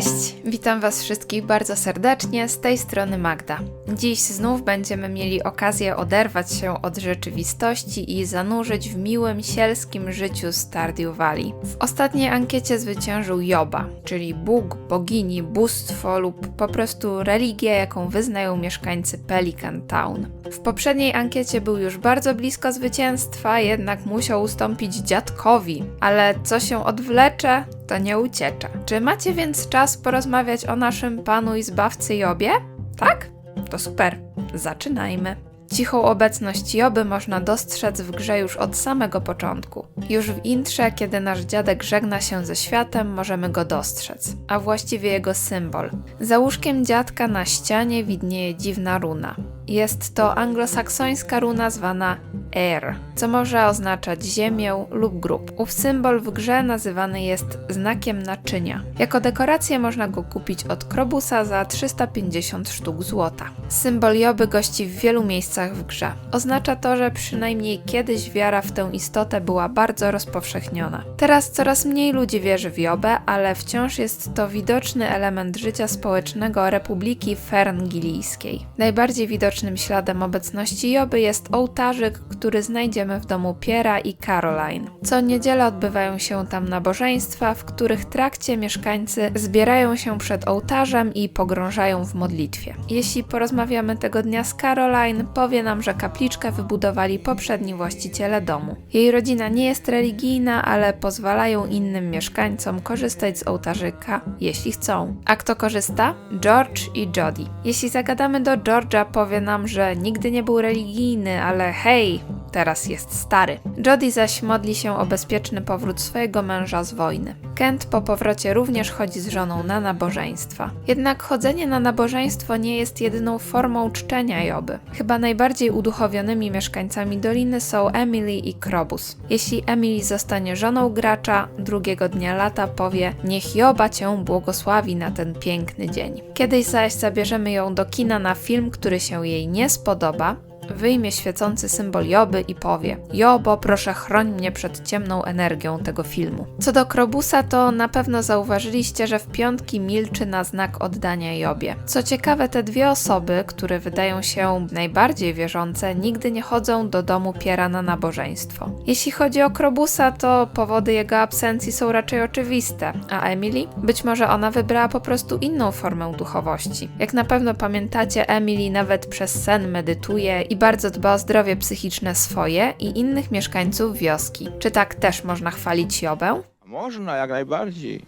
Cześć! Witam Was wszystkich bardzo serdecznie, z tej strony Magda. Dziś znów będziemy mieli okazję oderwać się od rzeczywistości i zanurzyć w miłym, sielskim życiu Stardew Valley. W ostatniej ankiecie zwyciężył Joba, czyli Bóg, bogini, bóstwo lub po prostu religia, jaką wyznają mieszkańcy Pelican Town. W poprzedniej ankiecie był już bardzo blisko zwycięstwa, jednak musiał ustąpić dziadkowi, ale co się odwlecze, to nie uciecza. Czy macie więc czas porozmawiać o naszym panu i zbawcy Jobie? Tak? To super. Zaczynajmy. Cichą obecność Joby można dostrzec w grze już od samego początku. Już w intrze, kiedy nasz dziadek żegna się ze światem, możemy go dostrzec, a właściwie jego symbol. Za łóżkiem dziadka na ścianie widnieje dziwna runa. Jest to anglosaksońska runa zwana Air, co może oznaczać ziemię lub grób. Ów symbol w grze nazywany jest znakiem naczynia. Jako dekorację można go kupić od Krobusa za 350 sztuk złota. Symbol Joby gości w wielu miejscach w grze. Oznacza to, że przynajmniej kiedyś wiara w tę istotę była bardzo rozpowszechniona. Teraz coraz mniej ludzi wierzy w Jobę, ale wciąż jest to widoczny element życia społecznego Republiki Ferngilijskiej. Najbardziej widocznym śladem obecności Joby jest ołtarzyk, który znajdziemy w domu Piera i Caroline. Co niedzielę odbywają się tam nabożeństwa, w których trakcie mieszkańcy zbierają się przed ołtarzem i pogrążają w modlitwie. Jeśli porozmawiamy tego dnia z Caroline, powie nam, że kapliczkę wybudowali poprzedni właściciele domu. Jej rodzina nie jest religijna, ale pozwalają innym mieszkańcom korzystać z ołtarzyka, jeśli chcą. A kto korzysta? George i Jody. Jeśli zagadamy do George'a, powie nam, że nigdy nie był religijny, ale hej, teraz jest stary. Jody zaś modli się o bezpieczny powrót swojego męża z wojny. Kent po powrocie również chodzi z żoną na nabożeństwa. Jednak chodzenie na nabożeństwo nie jest jedyną formą czczenia Joby. Chyba najbardziej uduchowionymi mieszkańcami doliny są Emily i Krobus. Jeśli Emily zostanie żoną gracza, drugiego dnia lata powie Niech Joba cię błogosławi na ten piękny dzień. Kiedyś zaś zabierzemy ją do kina na film, który się jej nie spodoba, wyjmie świecący symbol Joby i powie: Jobo, proszę chroń mnie przed ciemną energią tego filmu. Co do Krobusa, to na pewno zauważyliście, że w piątki milczy na znak oddania Jobie. Co ciekawe, te dwie osoby, które wydają się najbardziej wierzące, nigdy nie chodzą do domu Piera na nabożeństwo. Jeśli chodzi o Krobusa, to powody jego absencji są raczej oczywiste, a Emily? Być może ona wybrała po prostu inną formę duchowości. Jak na pewno pamiętacie, Emily nawet przez sen medytuje i bardzo dba o zdrowie psychiczne swoje i innych mieszkańców wioski. Czy tak też można chwalić Jobę? Można, jak najbardziej.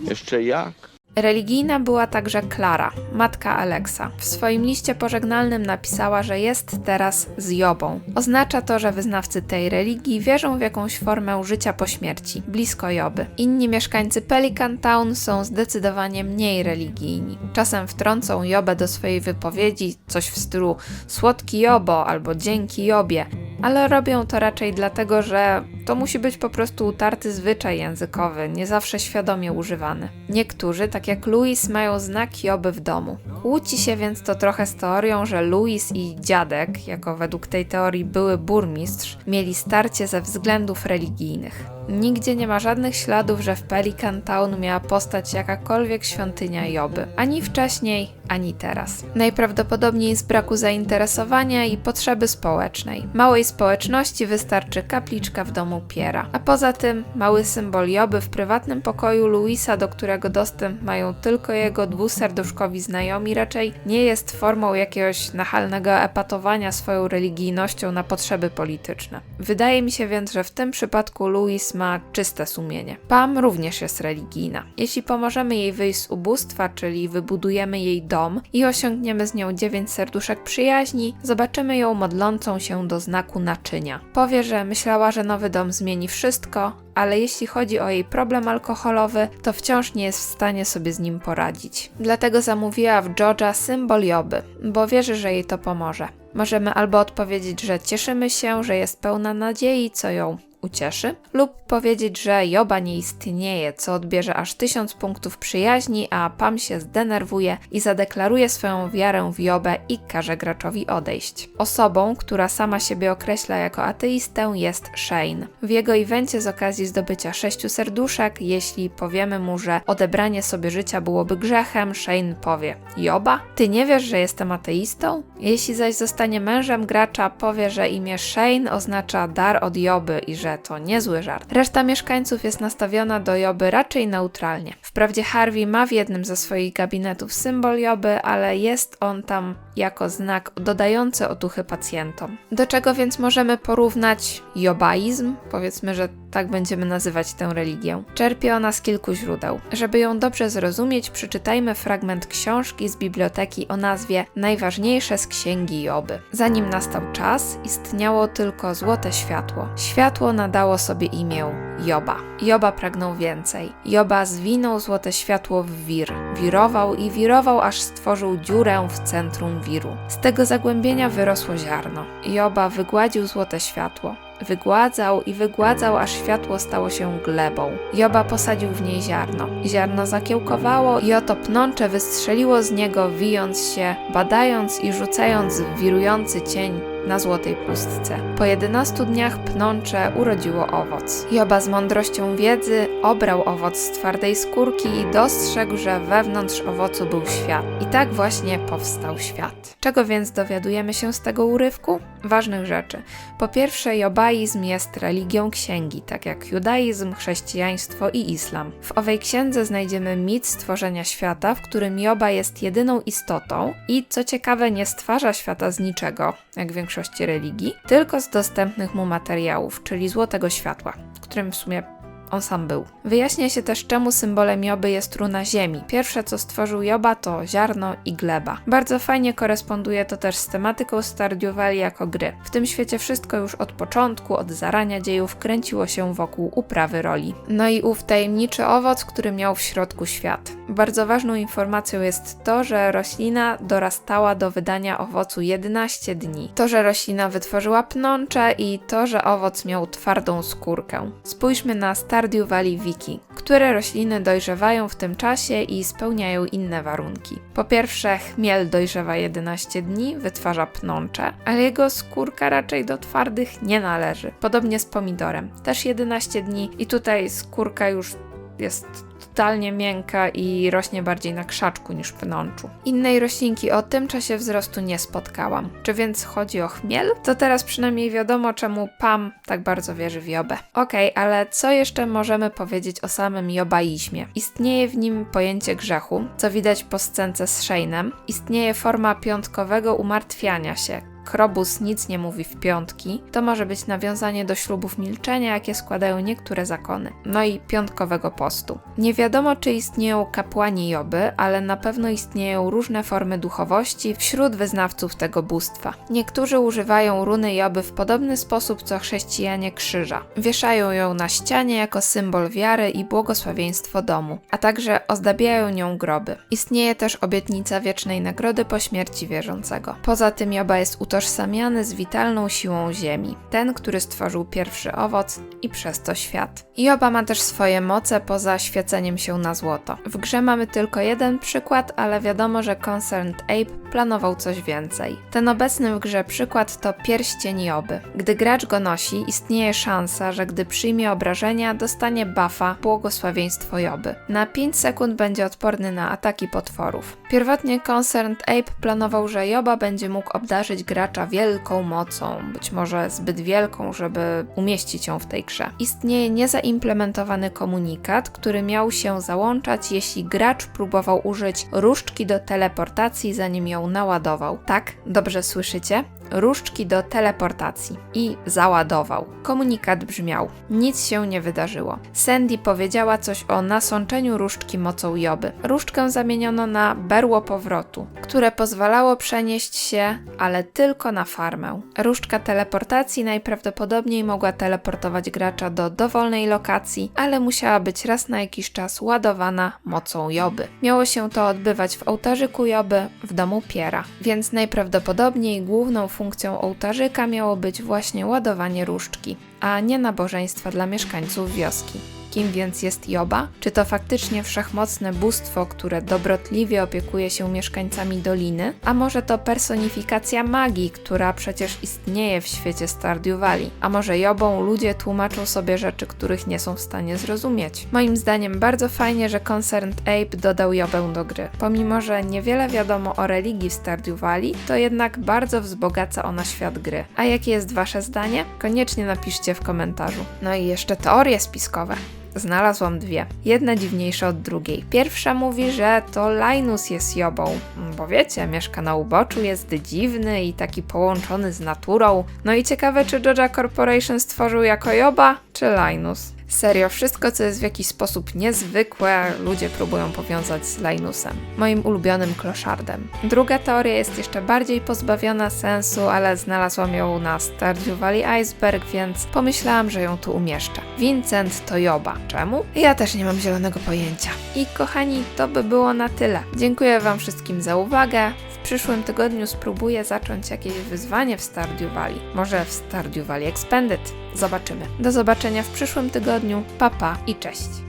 Jeszcze jak. Religijna była także Klara, matka Aleksa. W swoim liście pożegnalnym napisała, że jest teraz z Jobą. Oznacza to, że wyznawcy tej religii wierzą w jakąś formę życia po śmierci, blisko Joby. Inni mieszkańcy Pelican Town są zdecydowanie mniej religijni. Czasem wtrącą Jobę do swojej wypowiedzi, coś w stylu słodki Jobo albo dzięki Jobie, ale robią to raczej dlatego, że to musi być po prostu utarty zwyczaj językowy, nie zawsze świadomie używany. Niektórzy, tak jak Louis, mają znak Joby w domu. Kłóci się więc to trochę z teorią, że Louis i dziadek, jako według tej teorii były burmistrz, mieli starcie ze względów religijnych. Nigdzie nie ma żadnych śladów, że w Pelican Town miała postać jakakolwiek świątynia Joby. Ani wcześniej, ani teraz. Najprawdopodobniej z braku zainteresowania i potrzeby społecznej. Małej społeczności wystarczy kapliczka w domu Piera. A poza tym mały symbol Joby w prywatnym pokoju Louisa, do którego dostęp mają tylko jego dwuserduszkowi znajomi, raczej nie jest formą jakiegoś nachalnego epatowania swoją religijnością na potrzeby polityczne. Wydaje mi się więc, że w tym przypadku Louis ma czyste sumienie. Pam również jest religijna. Jeśli pomożemy jej wyjść z ubóstwa, czyli wybudujemy jej dom i osiągniemy z nią dziewięć serduszek przyjaźni, zobaczymy ją modlącą się do znaku naczynia. Powie, że myślała, że nowy dom zmieni wszystko, ale jeśli chodzi o jej problem alkoholowy, to wciąż nie jest w stanie sobie z nim poradzić. Dlatego zamówiła w Georgia symbol Joby, bo wierzy, że jej to pomoże. Możemy albo odpowiedzieć, że cieszymy się, że jest pełna nadziei, co ją ucieszy, lub powiedzieć, że Joba nie istnieje, co odbierze aż tysiąc punktów przyjaźni, a Pam się zdenerwuje i zadeklaruje swoją wiarę w Jobę i każe graczowi odejść. Osobą, która sama siebie określa jako ateistę jest Shane. W jego evencie z okazji zdobycia sześciu serduszek, jeśli powiemy mu, że odebranie sobie życia byłoby grzechem, Shane powie: Joba, ty nie wiesz, że jestem ateistą? Jeśli zaś zostanie mężem gracza, powie, że imię Shane oznacza dar od Joby i że to niezły żart. Reszta mieszkańców jest nastawiona do Joby raczej neutralnie. Wprawdzie Harvey ma w jednym ze swoich gabinetów symbol Joby, ale jest on tam jako znak dodający otuchy pacjentom. Do czego więc możemy porównać jobaizm? Powiedzmy, że tak będziemy nazywać tę religię. Czerpie ona z kilku źródeł. Żeby ją dobrze zrozumieć, przeczytajmy fragment książki z biblioteki o nazwie Najważniejsze z księgi Joby. Zanim nastał czas, istniało tylko złote światło. Światło nadało sobie imię Joba. Joba pragnął więcej. Joba zwinął złote światło w wir. Wirował i wirował, aż stworzył dziurę w centrum wiru. Z tego zagłębienia wyrosło ziarno. Joba wygładził złote światło. Wygładzał i wygładzał, aż światło stało się glebą. Joba posadził w niej ziarno. Ziarno zakiełkowało i oto pnącze wystrzeliło z niego, wijąc się, badając i rzucając w wirujący cień na złotej pustce. Po 11 dniach pnącze urodziło owoc. Joba z mądrością wiedzy obrał owoc z twardej skórki i dostrzegł, że wewnątrz owocu był świat. I tak właśnie powstał świat. Czego więc dowiadujemy się z tego urywku? Ważnych rzeczy. Po pierwsze, jobaizm jest religią księgi, tak jak judaizm, chrześcijaństwo i islam. W owej księdze znajdziemy mit stworzenia świata, w którym Joba jest jedyną istotą i co ciekawe nie stwarza świata z niczego, jak w większości religii, tylko z dostępnych mu materiałów, czyli złotego światła, w którym w sumie on sam był. Wyjaśnia się też, czemu symbolem Joby jest runa ziemi. Pierwsze, co stworzył Joba, to ziarno i gleba. Bardzo fajnie koresponduje to też z tematyką Stardew Valley jako gry. W tym świecie wszystko już od początku, od zarania dziejów kręciło się wokół uprawy roli. No i ów tajemniczy owoc, który miał w środku świat. Bardzo ważną informacją jest to, że roślina dorastała do wydania owocu 11 dni. To, że roślina wytworzyła pnącze i to, że owoc miał twardą skórkę. Spójrzmy na Stardew Valley Wiki, które rośliny dojrzewają w tym czasie i spełniają inne warunki. Po pierwsze, chmiel dojrzewa 11 dni, wytwarza pnącze, ale jego skórka raczej do twardych nie należy. Podobnie z pomidorem, też 11 dni i tutaj skórka już jest totalnie miękka i rośnie bardziej na krzaczku niż pnączu. Innej roślinki o tym czasie wzrostu nie spotkałam. Czy więc chodzi o chmiel? To teraz przynajmniej wiadomo, czemu Pam tak bardzo wierzy w Jobę. Okej, okay, ale co jeszcze możemy powiedzieć o samym jobaizmie? Istnieje w nim pojęcie grzechu, co widać po scence z Shane'em. Istnieje forma piątkowego umartwiania się, Krobus nic nie mówi w piątki, to może być nawiązanie do ślubów milczenia, jakie składają niektóre zakony. No i piątkowego postu. Nie wiadomo, czy istnieją kapłani Joby, ale na pewno istnieją różne formy duchowości wśród wyznawców tego bóstwa. Niektórzy używają runy Joby w podobny sposób co chrześcijanie krzyża. Wieszają ją na ścianie jako symbol wiary i błogosławieństwo domu, a także ozdabiają nią groby. Istnieje też obietnica wiecznej nagrody po śmierci wierzącego. Poza tym Joba jest utożsamiany utożsamiany z witalną siłą Ziemi, ten, który stworzył pierwszy owoc i przez to świat. Joba ma też swoje moce poza świeceniem się na złoto. W grze mamy tylko jeden przykład, ale wiadomo, że Concerned Ape planował coś więcej. Ten obecny w grze przykład to pierścień Joby. Gdy gracz go nosi, istnieje szansa, że gdy przyjmie obrażenia, dostanie buffa błogosławieństwo Joby. Na 5 sekund będzie odporny na ataki potworów. Pierwotnie Concerned Ape planował, że Joba będzie mógł obdarzyć gracza wielką mocą, być może zbyt wielką, żeby umieścić ją w tej grze. Istnieje niezaimplementowany komunikat, który miał się załączać, jeśli gracz próbował użyć różdżki do teleportacji, zanim ją naładował. Tak, dobrze słyszycie? Różdżki do teleportacji. I załadował. Komunikat brzmiał: Nic się nie wydarzyło. Sandy powiedziała coś o nasączeniu różdżki mocą Joby. Różdżkę zamieniono na berło powrotu, które pozwalało przenieść się, ale tylko na farmę. Różdżka teleportacji najprawdopodobniej mogła teleportować gracza do dowolnej lokacji, ale musiała być raz na jakiś czas ładowana mocą Joby. Miało się to odbywać w ołtarzyku Joby w domu Piera, więc najprawdopodobniej główną funkcją ołtarzyka miało być właśnie ładowanie różdżki, a nie nabożeństwa dla mieszkańców wioski. Kim więc jest Joba? Czy to faktycznie wszechmocne bóstwo, które dobrotliwie opiekuje się mieszkańcami doliny? A może to personifikacja magii, która przecież istnieje w świecie Stardew Valley? A może Jobą ludzie tłumaczą sobie rzeczy, których nie są w stanie zrozumieć? Moim zdaniem bardzo fajnie, że Concerned Ape dodał Jobę do gry. Pomimo, że niewiele wiadomo o religii w Stardew Valley, to jednak bardzo wzbogaca ona świat gry. A jakie jest wasze zdanie? Koniecznie napiszcie w komentarzu. No i jeszcze teorie spiskowe. Znalazłam dwie. Jedna dziwniejsza od drugiej. Pierwsza mówi, że to Linus jest Jobą, bo wiecie, mieszka na uboczu, jest dziwny i taki połączony z naturą. No i ciekawe, czy Joja Corporation stworzył jako Joba, czy Linus. Serio, wszystko co jest w jakiś sposób niezwykłe, ludzie próbują powiązać z Linusem, moim ulubionym kloszardem. Druga teoria jest jeszcze bardziej pozbawiona sensu, ale znalazłam ją na Stardew Valley Iceberg, więc pomyślałam, że ją tu umieszczę. Vincent to Joba. Czemu? Ja też nie mam zielonego pojęcia. I kochani, to by było na tyle. Dziękuję Wam wszystkim za uwagę. Przyszłym tygodniu spróbuję zacząć jakieś wyzwanie w Stardew Valley. Może w Stardew Valley Expanded. Zobaczymy. Do zobaczenia w przyszłym tygodniu. Papa pa i cześć.